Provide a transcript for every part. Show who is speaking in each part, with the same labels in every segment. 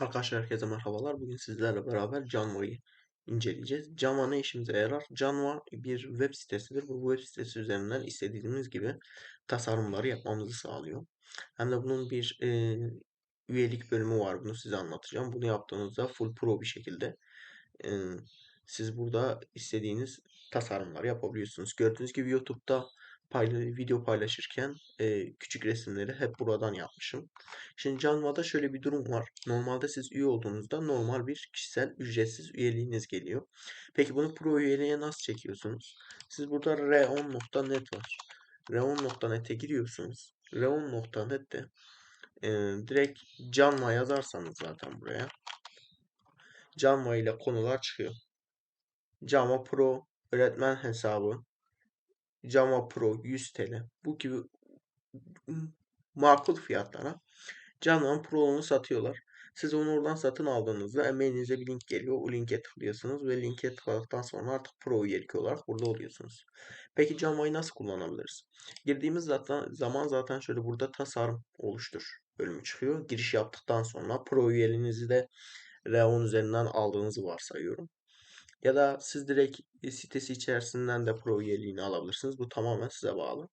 Speaker 1: Arkadaşlar herkese merhabalar. Bugün sizlerle beraber Canva'yı inceleyeceğiz. Canva ne işimize yarar? Canva bir web sitesidir. Bu web sitesi üzerinden istediğimiz gibi tasarımları yapmamızı sağlıyor. Hem de bunun bir e, üyelik bölümü var. Bunu size anlatacağım. Bunu yaptığınızda full pro bir şekilde e, siz burada istediğiniz tasarımları yapabiliyorsunuz. Gördüğünüz gibi YouTube'da payla video paylaşırken e, küçük resimleri hep buradan yapmışım. Şimdi Canva'da şöyle bir durum var. Normalde siz üye olduğunuzda normal bir kişisel ücretsiz üyeliğiniz geliyor. Peki bunu pro üyeliğe nasıl çekiyorsunuz? Siz burada r10.net var. r10.net'e giriyorsunuz. r10.net'te e, direkt Canva yazarsanız zaten buraya Canva ile konular çıkıyor. Canva Pro öğretmen hesabı Canva Pro 100 TL. Bu gibi makul fiyatlara Canva Pro'nu satıyorlar. Siz onu oradan satın aldığınızda emeğinize bir link geliyor. O linke tıklıyorsunuz ve linke tıkladıktan sonra artık Pro üyelik olarak burada oluyorsunuz. Peki Canva'yı nasıl kullanabiliriz? Girdiğimiz zaten, zaman zaten şöyle burada tasarım oluştur bölümü çıkıyor. Giriş yaptıktan sonra Pro üyeliğinizi de R10 üzerinden aldığınızı varsayıyorum. Ya da siz direkt sitesi içerisinden de pro üyeliğini alabilirsiniz. Bu tamamen size bağlı.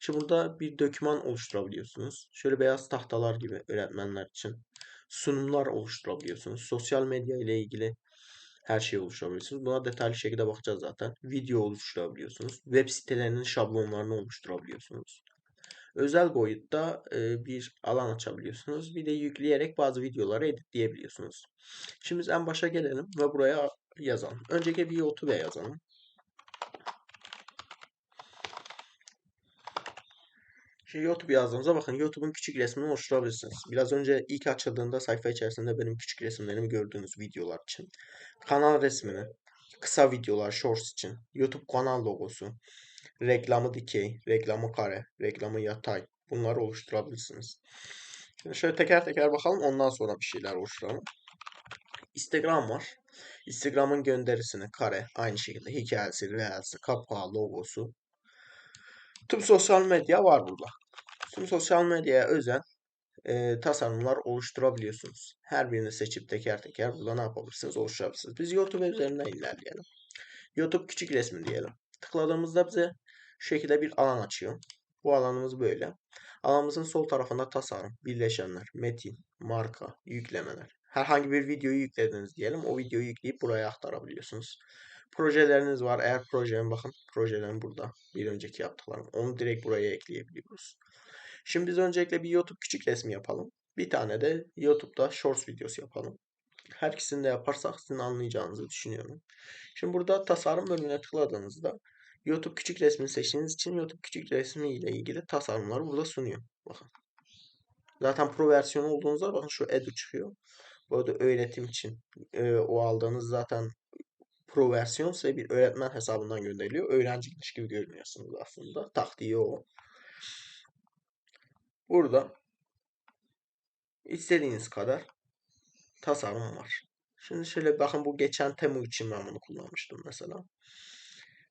Speaker 1: Şimdi burada bir doküman oluşturabiliyorsunuz. Şöyle beyaz tahtalar gibi öğretmenler için sunumlar oluşturabiliyorsunuz. Sosyal medya ile ilgili her şeyi oluşturabiliyorsunuz. Buna detaylı şekilde bakacağız zaten. Video oluşturabiliyorsunuz. Web sitelerinin şablonlarını oluşturabiliyorsunuz. Özel boyutta e, bir alan açabiliyorsunuz. Bir de yükleyerek bazı videoları editleyebiliyorsunuz. Şimdi en başa gelelim ve buraya yazalım. Önceki bir YouTube yazalım. Şimdi YouTube yazdığımızda bakın YouTube'un küçük resmini oluşturabilirsiniz. Biraz önce ilk açıldığında sayfa içerisinde benim küçük resimlerimi gördüğünüz videolar için. Kanal resmini, kısa videolar, shorts için, YouTube kanal logosu, reklamı dikey, reklamı kare, reklamı yatay bunları oluşturabilirsiniz. Şimdi şöyle teker teker bakalım ondan sonra bir şeyler oluşturalım. Instagram var. Instagram'ın gönderisini kare aynı şekilde hikayesi, reelsi, kapağı, logosu. Tüm sosyal medya var burada. Tüm sosyal medyaya özel e, tasarımlar oluşturabiliyorsunuz. Her birini seçip teker teker burada ne yapabilirsiniz? Oluşturabilirsiniz. Biz YouTube üzerinden ilerleyelim. YouTube küçük resmi diyelim. Tıkladığımızda bize şu şekilde bir alan açıyor. Bu alanımız böyle. Alanımızın sol tarafında tasarım, birleşenler, metin, marka, yüklemeler. Herhangi bir videoyu yüklediniz diyelim. O videoyu yükleyip buraya aktarabiliyorsunuz. Projeleriniz var. Eğer projem bakın projelerim burada. Bir önceki yaptıklarım. Onu direkt buraya ekleyebiliyoruz. Şimdi biz öncelikle bir YouTube küçük resmi yapalım. Bir tane de YouTube'da Shorts videosu yapalım. Her ikisini de yaparsak sizin anlayacağınızı düşünüyorum. Şimdi burada tasarım bölümüne tıkladığınızda YouTube küçük resmini seçtiğiniz için YouTube küçük resmi ile ilgili tasarımları burada sunuyor. Bakın. Zaten pro versiyonu olduğunuzda bakın şu edu çıkıyor. Bu arada öğretim için e, o aldığınız zaten pro versiyon size bir öğretmen hesabından gönderiliyor. Öğrenciymiş gibi görünüyorsunuz aslında. Taktiği o. Burada istediğiniz kadar tasarım var. Şimdi şöyle bakın bu geçen Temu için ben bunu kullanmıştım mesela.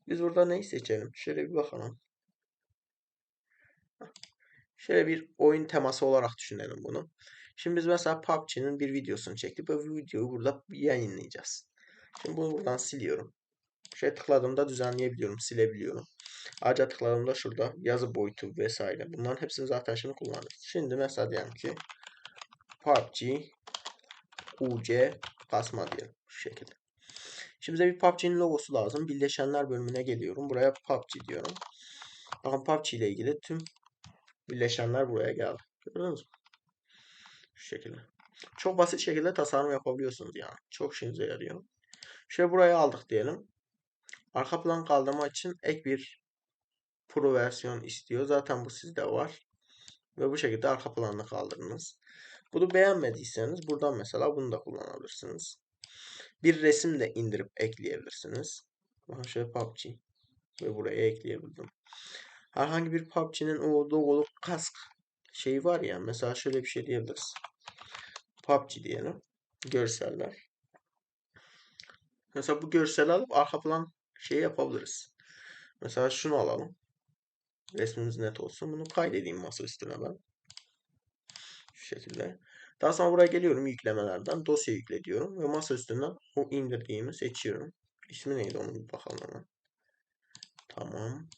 Speaker 1: Biz burada neyi seçelim? Şöyle bir bakalım. Şöyle bir oyun teması olarak düşünelim bunu. Şimdi biz mesela PUBG'nin bir videosunu çektik. Bu videoyu burada yayınlayacağız. Şimdi bunu buradan siliyorum. Şey tıkladığımda düzenleyebiliyorum, silebiliyorum. Ayrıca tıkladığımda şurada yazı boyutu vesaire. Bunların hepsini zaten şimdi kullanırız. Şimdi mesela diyelim ki PUBG UC kasma diyelim. Şu şekilde. Şimdi bize bir PUBG'nin logosu lazım. Birleşenler bölümüne geliyorum. Buraya PUBG diyorum. Bakın PUBG ile ilgili tüm birleşenler buraya geldi. Gördünüz mü? Şekilde. Çok basit şekilde tasarım yapabiliyorsunuz yani. Çok işinize yarıyor. Şöyle buraya aldık diyelim. Arka plan kaldırma için ek bir pro versiyon istiyor. Zaten bu sizde var. Ve bu şekilde arka planını kaldırınız. Bunu beğenmediyseniz buradan mesela bunu da kullanabilirsiniz. Bir resim de indirip ekleyebilirsiniz. Bakın şöyle PUBG. Ve buraya ekleyebildim. Herhangi bir PUBG'nin o logolu kask şeyi var ya. Mesela şöyle bir şey diyebiliriz. PUBG diyelim. Görseller. Mesela bu görseli alıp arka plan şey yapabiliriz. Mesela şunu alalım. Resmimiz net olsun. Bunu kaydedeyim masa üstüne ben. Şu şekilde. Daha sonra buraya geliyorum yüklemelerden. Dosya yükle diyorum. Ve masa üstünden o indirdiğimi seçiyorum. İsmi neydi onun bir bakalım hemen. Tamam.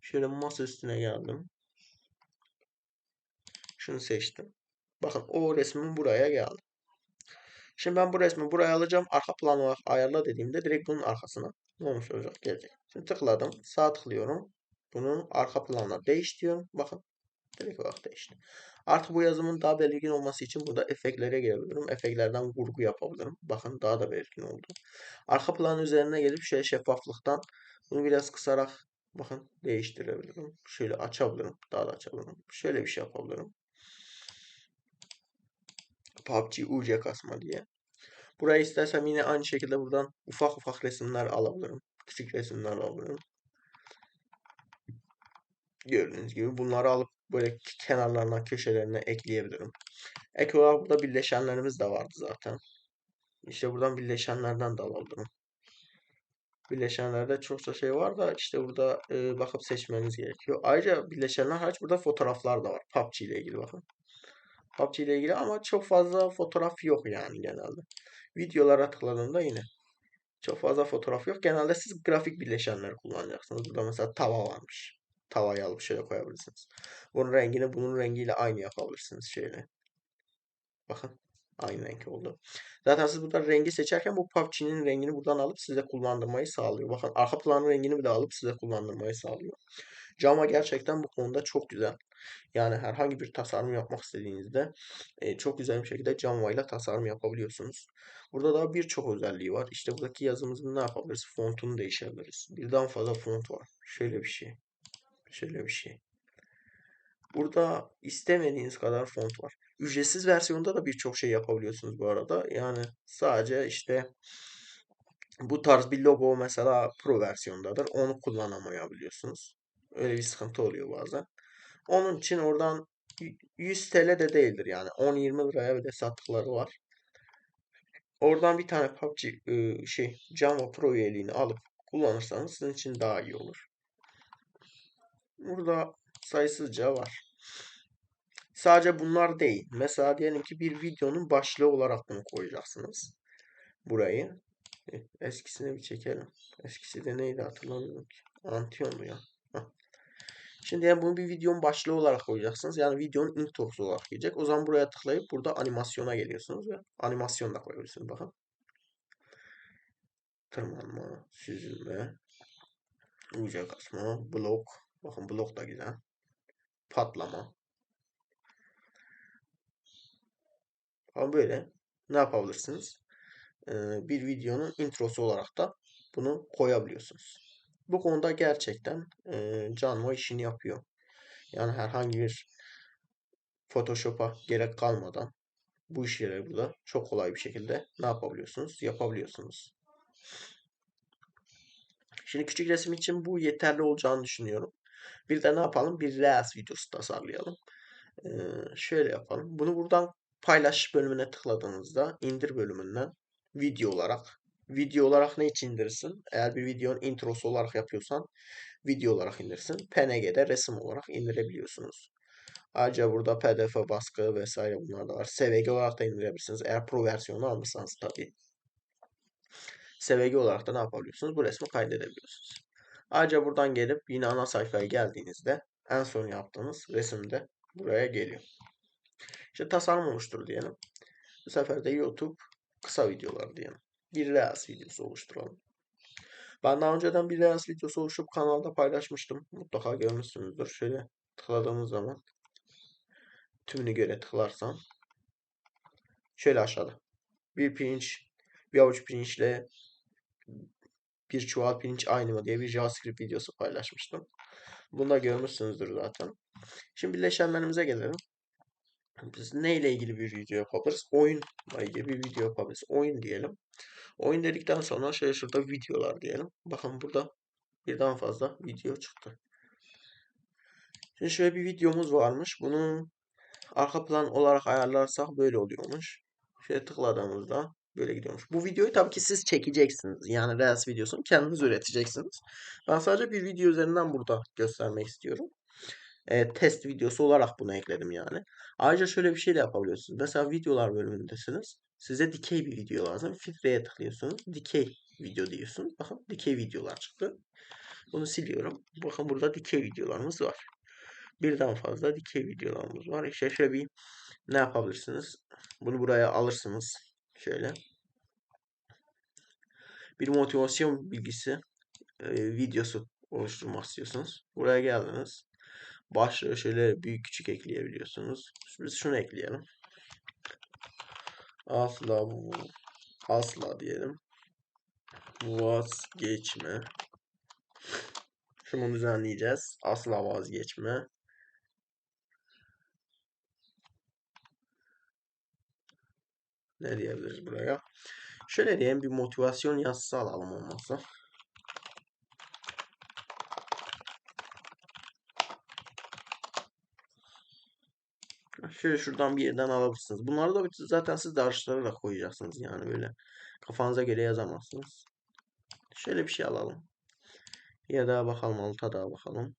Speaker 1: Şöyle masa üstüne geldim. Şunu seçtim. Bakın o resmin buraya geldi. Şimdi ben bu resmi buraya alacağım. Arka plan olarak ayarla dediğimde direkt bunun arkasına ne olmuş olacak? Gelecek. Şimdi tıkladım. Sağ tıklıyorum. Bunun arka planına değiş diyorum. Bakın. Direkt olarak değişti. Artık bu yazımın daha belirgin olması için burada efektlere gelebilirim. Efektlerden vurgu yapabilirim. Bakın daha da belirgin oldu. Arka plan üzerine gelip şöyle şeffaflıktan bunu biraz kısarak bakın değiştirebilirim. Şöyle açabilirim. Daha da açabilirim. Şöyle bir şey yapabilirim. PUBG UC kasma diye. Buraya istersem yine aynı şekilde buradan ufak ufak resimler alabilirim. Küçük resimler alabilirim. Gördüğünüz gibi bunları alıp böyle kenarlarına, köşelerine ekleyebilirim. Ek olarak burada birleşenlerimiz de vardı zaten. İşte buradan birleşenlerden de alabilirim. Birleşenlerde çokça şey var da işte burada e, bakıp seçmeniz gerekiyor. Ayrıca birleşenler hariç burada fotoğraflar da var. PUBG ile ilgili bakın. PUBG ile ilgili ama çok fazla fotoğraf yok yani genelde. Videolara tıkladığımda yine çok fazla fotoğraf yok. Genelde siz grafik birleşenleri kullanacaksınız. Burada mesela tava varmış. Tavayı alıp şöyle koyabilirsiniz. Bunun rengini bunun rengiyle aynı yapabilirsiniz şöyle. Bakın aynı renk oldu. Zaten siz burada rengi seçerken bu PUBG'nin rengini buradan alıp size kullandırmayı sağlıyor. Bakın arka planın rengini bile alıp size kullandırmayı sağlıyor. Cama gerçekten bu konuda çok güzel. Yani herhangi bir tasarım yapmak istediğinizde e, çok güzel bir şekilde Canva ile tasarım yapabiliyorsunuz. Burada daha birçok özelliği var. İşte buradaki yazımızın ne yapabiliriz? Fontunu değişebiliriz. Birden fazla font var. Şöyle bir şey. Şöyle bir şey. Burada istemediğiniz kadar font var. Ücretsiz versiyonda da birçok şey yapabiliyorsunuz bu arada. Yani sadece işte bu tarz bir logo mesela Pro versiyondadır. Onu kullanamayabiliyorsunuz. Öyle bir sıkıntı oluyor bazen. Onun için oradan 100 TL de değildir yani. 10-20 liraya bile sattıkları var. Oradan bir tane PUBG şey Canva Pro üyeliğini alıp kullanırsanız sizin için daha iyi olur. Burada sayısızca var. Sadece bunlar değil. Mesela diyelim ki bir videonun başlığı olarak bunu koyacaksınız. Burayı. Eskisini bir çekelim. Eskisi de neydi hatırlamıyorum ki. Antiyon'du ya. Şimdi yani bunu bir videonun başlığı olarak koyacaksınız. Yani videonun introsu olarak gelecek. O zaman buraya tıklayıp burada animasyona geliyorsunuz ve animasyon da koyabilirsiniz. Bakın. Tırmanma, süzülme, uca kasma, blok. Bakın blok da güzel. Patlama. Ama böyle ne yapabilirsiniz? Ee, bir videonun introsu olarak da bunu koyabiliyorsunuz. Bu konuda gerçekten e, Canva işini yapıyor. Yani herhangi bir Photoshop'a gerek kalmadan bu işleri burada çok kolay bir şekilde ne yapabiliyorsunuz? Yapabiliyorsunuz. Şimdi küçük resim için bu yeterli olacağını düşünüyorum. Bir de ne yapalım? Bir Reels videosu tasarlayalım. Ee, şöyle yapalım. Bunu buradan paylaş bölümüne tıkladığınızda indir bölümünden video olarak video olarak ne için indirsin? Eğer bir videonun introsu olarak yapıyorsan video olarak indirsin. PNG'de resim olarak indirebiliyorsunuz. Ayrıca burada PDF baskı vesaire bunlar da var. SVG olarak da indirebilirsiniz. Eğer Pro versiyonu almışsanız tabii. SVG olarak da ne yapabiliyorsunuz? Bu resmi kaydedebiliyorsunuz. Ayrıca buradan gelip yine ana sayfaya geldiğinizde en son yaptığınız resimde buraya geliyor. İşte tasarım oluştur diyelim. Bu sefer de YouTube kısa videolar diyelim bir Reels videosu oluşturalım. Ben daha önceden bir Reels videosu oluşup kanalda paylaşmıştım. Mutlaka görmüşsünüzdür. Şöyle tıkladığımız zaman tümünü göre tıklarsam şöyle aşağıda bir pirinç bir avuç pirinçle bir çuval pirinç aynı mı diye bir JavaScript videosu paylaşmıştım. Bunu da görmüşsünüzdür zaten. Şimdi bileşenlerimize gelelim. Biz neyle ilgili bir video yapabiliriz? Oyunla ilgili bir video yapabiliriz. Oyun diyelim. Oyun dedikten sonra şöyle şurada videolar diyelim. Bakın burada birden fazla video çıktı. Şimdi şöyle bir videomuz varmış. Bunu arka plan olarak ayarlarsak böyle oluyormuş. Şöyle tıkladığımızda böyle gidiyormuş. Bu videoyu tabii ki siz çekeceksiniz. Yani Reels videosunu kendiniz üreteceksiniz. Ben sadece bir video üzerinden burada göstermek istiyorum. e, test videosu olarak bunu ekledim yani. Ayrıca şöyle bir şey de yapabiliyorsunuz. Mesela videolar bölümündesiniz. Size dikey bir video lazım. Filtreye tıklıyorsunuz. Dikey video diyorsun. Bakın dikey videolar çıktı. Bunu siliyorum. Bakın burada dikey videolarımız var. Birden fazla dikey videolarımız var. İşte şöyle bir ne yapabilirsiniz? Bunu buraya alırsınız. Şöyle. Bir motivasyon bilgisi e, videosu oluşturmak istiyorsunuz. Buraya geldiniz. Başlığı şöyle büyük küçük ekleyebiliyorsunuz. Biz şunu ekleyelim. Asla asla diyelim. Vazgeçme. Şunu düzenleyeceğiz. Asla vazgeçme. Ne diyebiliriz buraya? Şöyle diyelim bir motivasyon yazısı alalım olmazsa. Şöyle şuradan bir yerden alabilirsiniz. Bunları da zaten siz araştırarak koyacaksınız yani böyle. Kafanıza göre yazamazsınız. Şöyle bir şey alalım. Ya da bakalım alta da bakalım.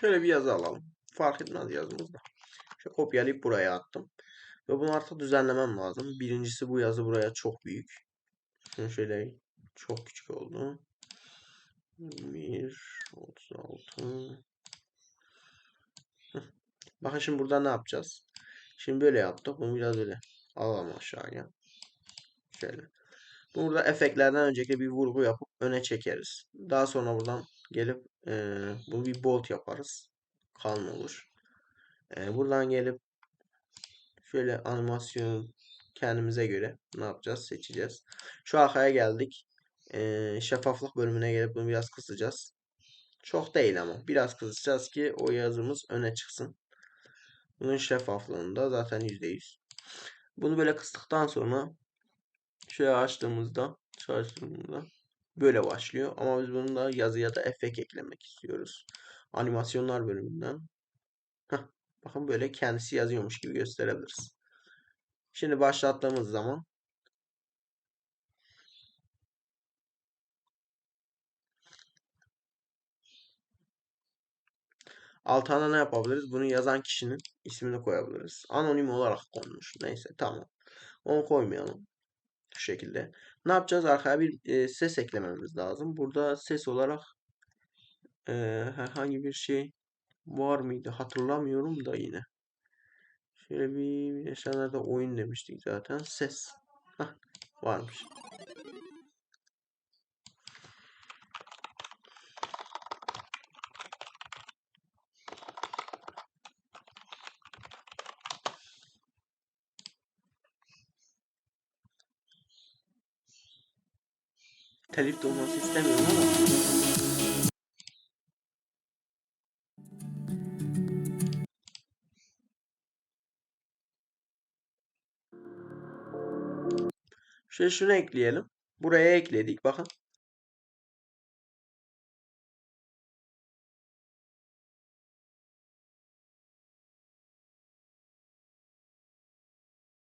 Speaker 1: Şöyle bir yazı alalım. Fark etmez yazımızda. Şöyle kopyalayıp buraya attım. Ve bunu artık düzenlemem lazım. Birincisi bu yazı buraya çok büyük. Şunu şöyle çok küçük oldu. 1 36 Bakın şimdi burada ne yapacağız? Şimdi böyle yaptık. Bunu biraz böyle alalım aşağıya. Şöyle. Burada efektlerden öncelikle bir vurgu yapıp öne çekeriz. Daha sonra buradan gelip e, bunu bir bolt yaparız. Kalın olur. E, buradan gelip şöyle animasyon kendimize göre ne yapacağız? Seçeceğiz. Şu arkaya geldik. E, şeffaflık bölümüne gelip bunu biraz kısacağız. Çok değil ama. Biraz kısacağız ki o yazımız öne çıksın. Bunun şeffaflığında zaten %100. Bunu böyle kıstıktan sonra şöyle açtığımızda çalıştığımızda böyle başlıyor. Ama biz bunu da yazıya da efekt eklemek istiyoruz. Animasyonlar bölümünden. Heh, bakın böyle kendisi yazıyormuş gibi gösterebiliriz. Şimdi başlattığımız zaman altına ne yapabiliriz? Bunu yazan kişinin ismini koyabiliriz. Anonim olarak konmuş. Neyse tamam. Onu koymayalım. Şu şekilde. Ne yapacağız? Arkaya bir e, ses eklememiz lazım. Burada ses olarak e, herhangi bir şey var mıydı? Hatırlamıyorum da yine. Şöyle bir geçenlerde oyun demiştik zaten. Ses. Heh, varmış. Telif de olması istemiyorum ama. Şöyle şunu ekleyelim. Buraya ekledik. Bakın.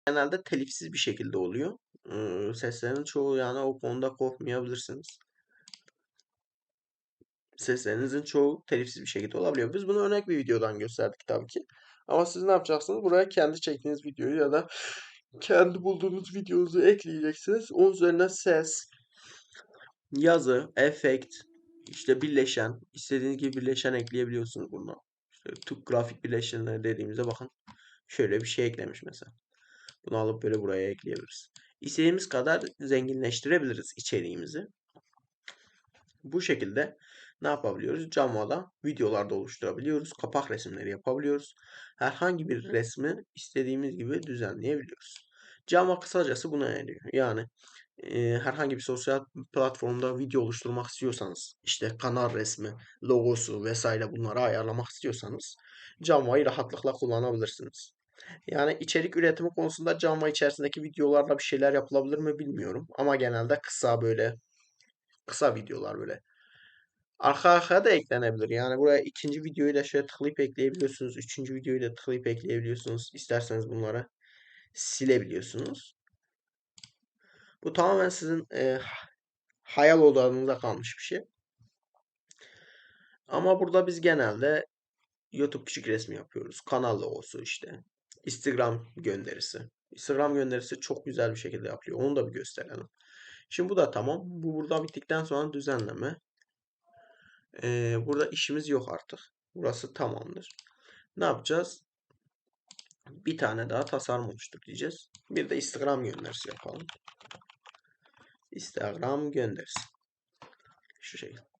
Speaker 1: Genelde telifsiz bir şekilde oluyor. Seslerin çoğu yani o konuda korkmayabilirsiniz. Seslerinizin çoğu telifsiz bir şekilde olabiliyor. Biz bunu örnek bir videodan gösterdik tabii ki. Ama siz ne yapacaksınız? Buraya kendi çektiğiniz videoyu ya da kendi bulduğunuz videonuzu ekleyeceksiniz. Onun üzerine ses, yazı, efekt, işte birleşen, istediğiniz gibi birleşen ekleyebiliyorsunuz bunu. İşte Türk grafik birleşenleri dediğimizde bakın şöyle bir şey eklemiş mesela. Bunu alıp böyle buraya ekleyebiliriz. İstediğimiz kadar zenginleştirebiliriz içeriğimizi. Bu şekilde ne yapabiliyoruz? Canva'da videolarda oluşturabiliyoruz. Kapak resimleri yapabiliyoruz. Herhangi bir resmi istediğimiz gibi düzenleyebiliyoruz. Canva kısacası buna eriyor. Yani e, herhangi bir sosyal platformda video oluşturmak istiyorsanız, işte kanal resmi, logosu vesaire bunları ayarlamak istiyorsanız Canva'yı rahatlıkla kullanabilirsiniz. Yani içerik üretimi konusunda Canva içerisindeki videolarla bir şeyler yapılabilir mi bilmiyorum. Ama genelde kısa böyle kısa videolar böyle. Arka arkaya da eklenebilir. Yani buraya ikinci videoyu da şöyle tıklayıp ekleyebiliyorsunuz. Üçüncü videoyu da tıklayıp ekleyebiliyorsunuz. İsterseniz bunları silebiliyorsunuz. Bu tamamen sizin e, hayal odanızda kalmış bir şey. Ama burada biz genelde YouTube küçük resmi yapıyoruz. Kanal logosu işte. Instagram gönderisi. Instagram gönderisi çok güzel bir şekilde yapılıyor. Onu da bir gösterelim. Şimdi bu da tamam. Bu burada bittikten sonra düzenleme. Ee, burada işimiz yok artık. Burası tamamdır. Ne yapacağız? Bir tane daha tasarım oluştur diyeceğiz. Bir de Instagram gönderisi yapalım. Instagram gönderisi. Şu şekilde.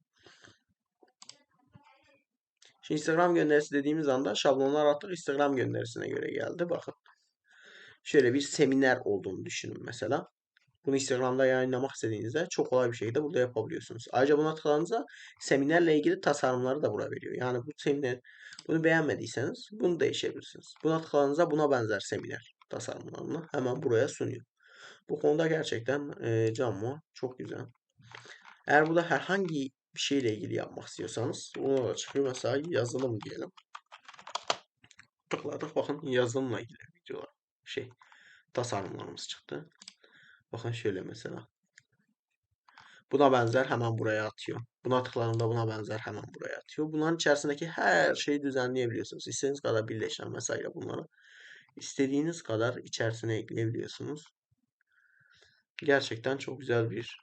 Speaker 1: Şimdi Instagram gönderisi dediğimiz anda şablonlar artık Instagram gönderisine göre geldi. Bakın. Şöyle bir seminer olduğunu düşünün mesela. Bunu Instagram'da yayınlamak istediğinizde çok kolay bir şekilde burada yapabiliyorsunuz. Ayrıca buna tıkladığınızda seminerle ilgili tasarımları da burada veriyor. Yani bu seminer bunu beğenmediyseniz bunu değişebilirsiniz. Buna tıkladığınızda buna benzer seminer tasarımlarını hemen buraya sunuyor. Bu konuda gerçekten e, Canva çok güzel. Eğer burada herhangi bir şeyle ilgili yapmak istiyorsanız ona da çıkıyor. Mesela yazılım diyelim. Tıkladık bakın yazılımla ilgili videolar şey tasarımlarımız çıktı. Bakın şöyle mesela. Buna benzer hemen buraya atıyor. Buna tıkladığımda buna benzer hemen buraya atıyor. Bunların içerisindeki her şeyi düzenleyebiliyorsunuz. İstediğiniz kadar birleşen vesaire bunları istediğiniz kadar içerisine ekleyebiliyorsunuz. Gerçekten çok güzel bir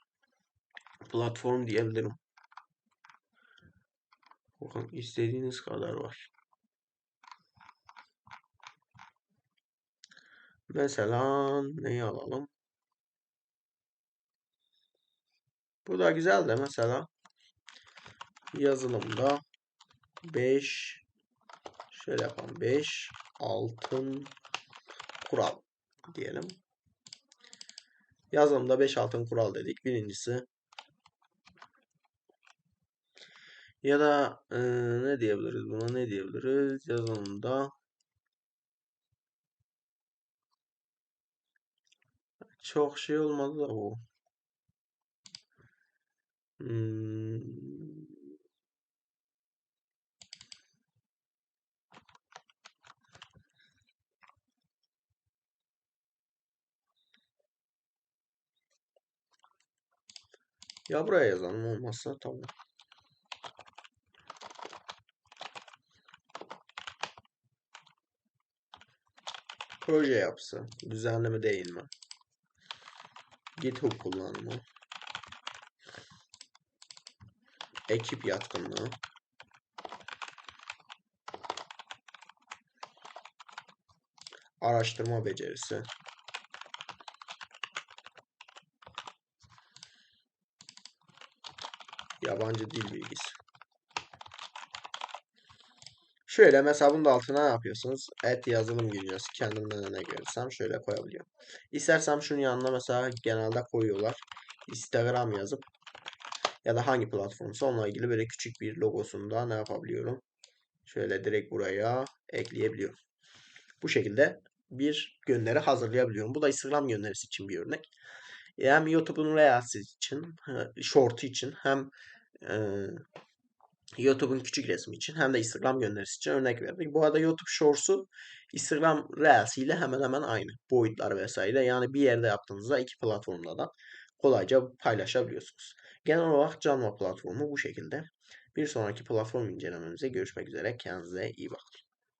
Speaker 1: platform diyebilirim. Bakın istediğiniz kadar var. Mesela neyi alalım? Bu da güzel de mesela yazılımda 5 şöyle yapalım 5 altın kural diyelim. Yazılımda 5 altın kural dedik. Birincisi ya da e, ne diyebiliriz buna ne diyebiliriz yazılımda çok şey olmadı da bu. Hmm. Ya buraya yazalım olmazsa tamam. Proje yapısı. Düzenleme değil mi? GitHub kullanımı. Ekip yatkınlığı. Araştırma becerisi. Yabancı dil bilgisi. Şöyle mesela bunun da altına ne yapıyorsunuz? Et yazılım giriyoruz. Kendimden ne görürsem şöyle koyabiliyorum. İstersem şunun yanına mesela genelde koyuyorlar. Instagram yazıp ya da hangi platformsa onunla ilgili böyle küçük bir logosunu da ne yapabiliyorum? Şöyle direkt buraya ekleyebiliyorum. Bu şekilde bir gönderi hazırlayabiliyorum. Bu da Instagram gönderisi için bir örnek. Hem YouTube'un Reels için, Short için hem e, YouTube'un küçük resmi için hem de Instagram gönderisi için örnek verdik. Bu arada YouTube Shorts'u Instagram Reels ile hemen hemen aynı. Boyutlar vesaire. Yani bir yerde yaptığınızda iki platformda da kolayca paylaşabiliyorsunuz. Genel olarak Canva platformu bu şekilde. Bir sonraki platform incelememize görüşmek üzere. Kendinize iyi bakın.